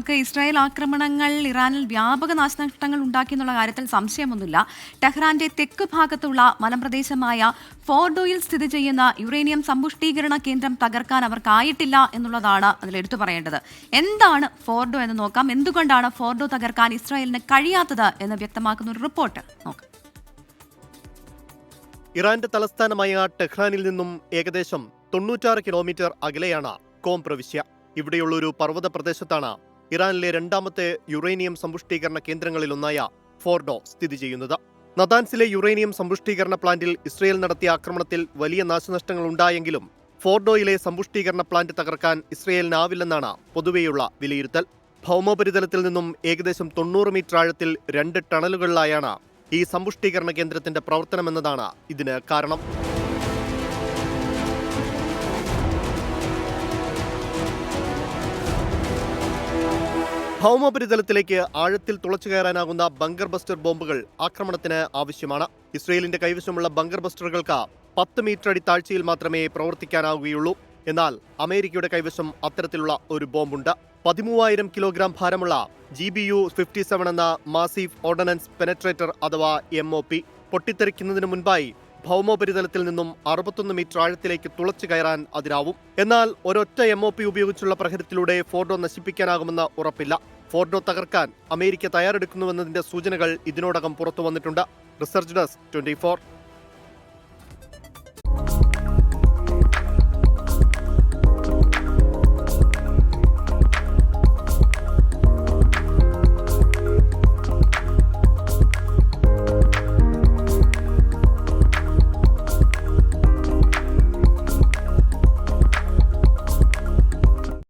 നമുക്ക് ഇസ്രായേൽ ആക്രമണങ്ങൾ ഇറാനിൽ വ്യാപക നാശനഷ്ടങ്ങൾ ഉണ്ടാക്കി എന്നുള്ള കാര്യത്തിൽ സംശയമൊന്നുമില്ല. ടെഹ്റാന്റെ തെക്ക് ഭാഗത്തുള്ള മലമ്പ്രദേശമായ ഫോർഡോയിൽ സ്ഥിതി ചെയ്യുന്ന യുറേനിയം സമ്പുഷ്ടീകരണ കേന്ദ്രം തകർക്കാൻ അവർക്കായിട്ടില്ല എന്നുള്ളതാണ് അതിൽ എടുത്തു പറയേണ്ടത്. എന്താണ് ഫോർഡോ എന്ന് നോക്കാം. എന്തുകൊണ്ടാണ് ഫോർഡോ തകർക്കാൻ ഇസ്രായേലിന് കഴിയാത്തത് എന്ന് വ്യക്തമാക്കുന്ന ഒരു റിപ്പോർട്ട് നോക്കാം. ഇറാന്റെ തലസ്ഥാനമായ ടെഹ്റാനിൽ നിന്നും ഏകദേശം തൊണ്ണൂറ്റാറ് കിലോമീറ്റർ അകലെയാണ് കോം പ്രവിശ്യ. ഇവിടെയുള്ളൊരു പർവത പ്രദേശത്താണ് ഇറാനിലെ രണ്ടാമത്തെ യുറേനിയം സമ്പുഷ്ടീകരണ കേന്ദ്രങ്ങളിലൊന്നായ ഫോർഡോ സ്ഥിതി ചെയ്യുന്നത്. നദാൻസിലെ യുറേനിയം സമ്പുഷ്ടീകരണ പ്ലാന്റിൽ ഇസ്രയേൽ നടത്തിയ ആക്രമണത്തിൽ വലിയ നാശനഷ്ടങ്ങൾ ഉണ്ടായെങ്കിലും ഫോർഡോയിലെ സമ്പുഷ്ടീകരണ പ്ലാന്റ് തകർക്കാൻ ഇസ്രയേലിനാവില്ലെന്നാണ് പൊതുവെയുള്ള വിലയിരുത്തൽ. ഭൗമോപരിതലത്തിൽ നിന്നും ഏകദേശം തൊണ്ണൂറ് മീറ്റർ ആഴത്തിൽ രണ്ട് ടണലുകളിലായാണ് ഈ സമ്പുഷ്ടീകരണ കേന്ദ്രത്തിന്റെ പ്രവർത്തനമെന്നതാണ് ഇതിന് കാരണം. ഭൗമോപരിതലത്തിലേക്ക് ആഴത്തിൽ തുളച്ചു കയറാനാകുന്ന ബങ്കർ ബസ്റ്റർ ബോംബുകൾ ആക്രമണത്തിന് ആവശ്യമാണ്. ഇസ്രയേലിന്റെ കൈവശമുള്ള ബങ്കർ ബസ്റ്ററുകൾക്ക് പത്ത് മീറ്റർ അടി താഴ്ചയിൽ മാത്രമേ പ്രവർത്തിക്കാനാവുകയുള്ളൂ. എന്നാൽ അമേരിക്കയുടെ കൈവശം അത്തരത്തിലുള്ള ഒരു ബോംബുണ്ട്. പതിമൂവായിരം കിലോഗ്രാം ഭാരമുള്ള G B U fifty seven എന്ന മാസീവ് ഓർഡനൻസ് പെനട്രേറ്റർ അഥവാ എം ഒ പി പൊട്ടിത്തെറിക്കുന്നതിന് മുൻപായി ഭൗമോപരിതലത്തിൽ നിന്നും അറുപത്തൊന്ന് മീറ്റർ ആഴത്തിലേക്ക് തുളച്ചു കയറാൻ അതിനാവും എന്നാൽ ഒരൊറ്റ എം ഒ പി ഉപയോഗിച്ചുള്ള പ്രഹരത്തിലൂടെ ഫോർഡോ നശിപ്പിക്കാനാകുമെന്ന് ഉറപ്പില്ല. ഫോർഡോ തകർക്കാൻ അമേരിക്ക തയ്യാറെടുക്കുന്നുവെന്നതിന്റെ സൂചനകൾ ഇതിനോടകം പുറത്തു വന്നിട്ടുണ്ട് റിസർച്ച് ഡെസ്ക് ട്വന്റി